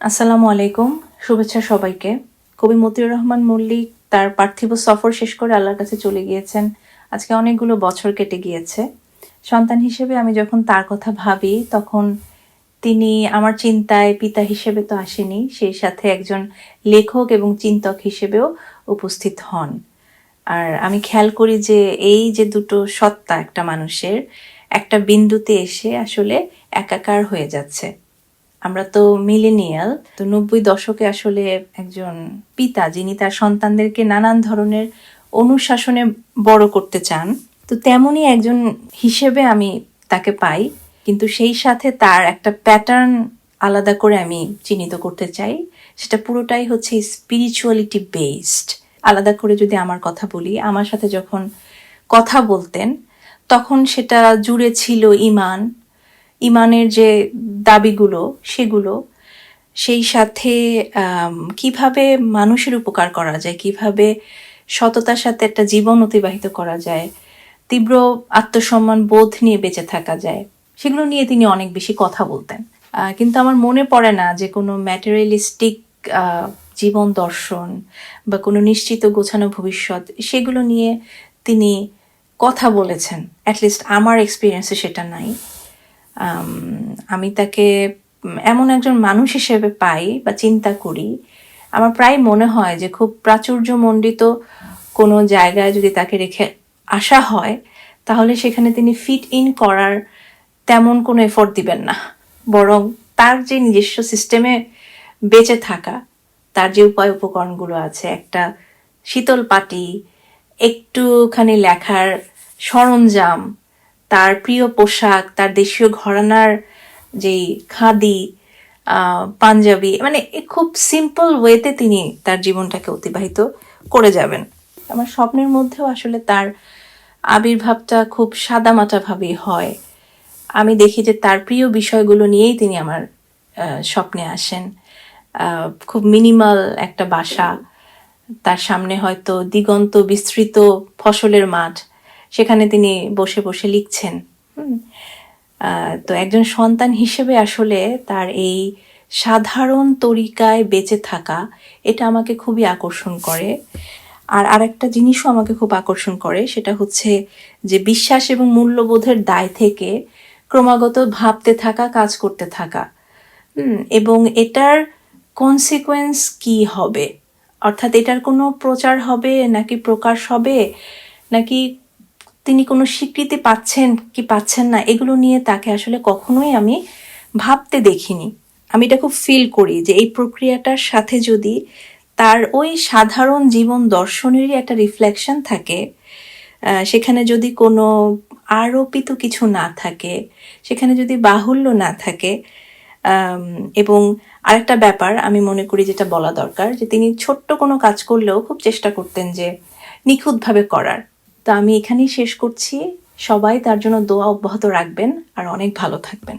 আসসালামু আলাইকুম, শুভেচ্ছা সবাইকে। কবি মতিউর রহমান মল্লিক তার পার্থিব সফর শেষ করে আল্লাহর কাছে চলে গিয়েছেন। আজকে অনেকগুলো বছর কেটে গিয়েছে। সন্তান হিসেবে আমি যখন তার কথা ভাবি, তখন তিনি আমার চিন্তায় পিতা হিসেবে তো আসেনি, সেই সাথে একজন লেখক এবং চিন্তক হিসেবেও উপস্থিত হন। আর আমি খেয়াল করি যে এই যে দুটো সত্তা একটা মানুষের, একটা বিন্দুতে এসে আসলে একাকার হয়ে যাচ্ছে। আমরা তো মিলেনিয়াল, তো নব্বই দশকে আসলে একজন পিতা যিনি তার সন্তানদেরকে নানান ধরনের অনুশাসনে বড় করতে চান, তো তেমনই একজন হিসেবে আমি তাকে পাই। কিন্তু সেই সাথে তার একটা প্যাটার্ন আলাদা করে আমি চিহ্নিত করতে চাই। সেটা পুরোটাই হচ্ছে স্পিরিচুয়ালিটি বেসড আলাদা করে যদি আমার কথা বলি, আমার সাথে যখন কথা বলতেন, তখন সেটা জুড়ে ছিল ইমান ইমানের যে দাবিগুলো, সেগুলো, সেই সাথে কীভাবে মানুষের উপকার করা যায়, কীভাবে সততার সাথে একটা জীবন অতিবাহিত করা যায়, তীব্র আত্মসম্মান বোধ নিয়ে বেঁচে থাকা যায়, সেগুলো নিয়ে তিনি অনেক বেশি কথা বলতেন। কিন্তু আমার মনে পড়ে না যে কোনো ম্যাটেরিয়ালিস্টিক জীবন দর্শন বা কোনো নিশ্চিত গোছানো ভবিষ্যৎ, সেগুলো নিয়ে তিনি কথা বলেছেন। অ্যাটলিস্ট আমার এক্সপিরিয়েন্সে সেটা নাই। আম, তাকে এমন একজন মানুষ হিসেবে পাই বা চিন্তা করি। আমার প্রায় মনে হয় যে খুব প্রাচুর্যমণ্ডিত কোনো জায়গায় যদি তাকে রেখে আসা হয় তাহলে সেখানে তিনি ফিট ইন করার তেমন কোনো এফোর্ট দিবেন না। বরং তার যে নিজস্ব সিস্টেমে বেঁচে থাকা তার যে উপায় উপকরণগুলো আছে একটা শীতল পাটি একটুখানি লেখার সরঞ্জাম তার প্রিয় পোশাক, তার দেশীয় ঘরানার যেই খাদি পাঞ্জাবি মানে খুব সিম্পল ওয়েতে তিনি তার জীবনটাকে অতিবাহিত করে যাবেন। আমার স্বপ্নের মধ্যেও আসলে তার আবির্ভাবটা খুব সাদামাটা ভাবেই হয়। আমি দেখি যে তার প্রিয় বিষয়গুলো নিয়েই তিনি আমার স্বপ্নে আসেন। খুব মিনিমাল একটা বাসা। তার সামনে হয়তো দিগন্ত বিস্তৃত ফসলের মাঠ। সেখানে তিনি বসে বসে লিখছেন। তো একজন সন্তান হিসেবে আসলে তার এই সাধারণ তরিকায় বেঁচে থাকা, এটা আমাকে খুবই আকর্ষণ করে। আর আরেকটা জিনিসও আমাকে খুব আকর্ষণ করে, সেটা হচ্ছে যে বিশ্বাস এবং মূল্যবোধের দায় থেকে ক্রমাগত ভাবতে থাকা, কাজ করতে থাকা। এবং এটার কনসিকোয়েন্স কি হবে? অর্থাৎ এটার কোনো প্রচার হবে নাকি প্রকাশ হবে? নাকি তিনি কোনো স্বীকৃতি পাচ্ছেন কি পাচ্ছেন না, এগুলো নিয়ে তাকে আসলে কখনোই আমি ভাবতে দেখিনি। আমি এটা খুব ফিল করি যে এই প্রক্রিয়াটার সাথে যদি তার ওই সাধারণ জীবন দর্শনেরই একটা রিফ্লেকশন থাকে সেখানে যদি কোনো আরোপিত কিছু না থাকে, সেখানে যদি বাহুল্য না থাকে এবং আরেকটা ব্যাপার আমি মনে করি যেটা বলা দরকার, যে তিনি ছোট্ট কোনো কাজ করলেও খুব চেষ্টা করতেন যে নিখুঁতভাবে করার। তো আমি এখানেই শেষ করছি। সবাই তার জন্য দোয়া অব্যাহত রাখবেন আর অনেক ভালো থাকবেন।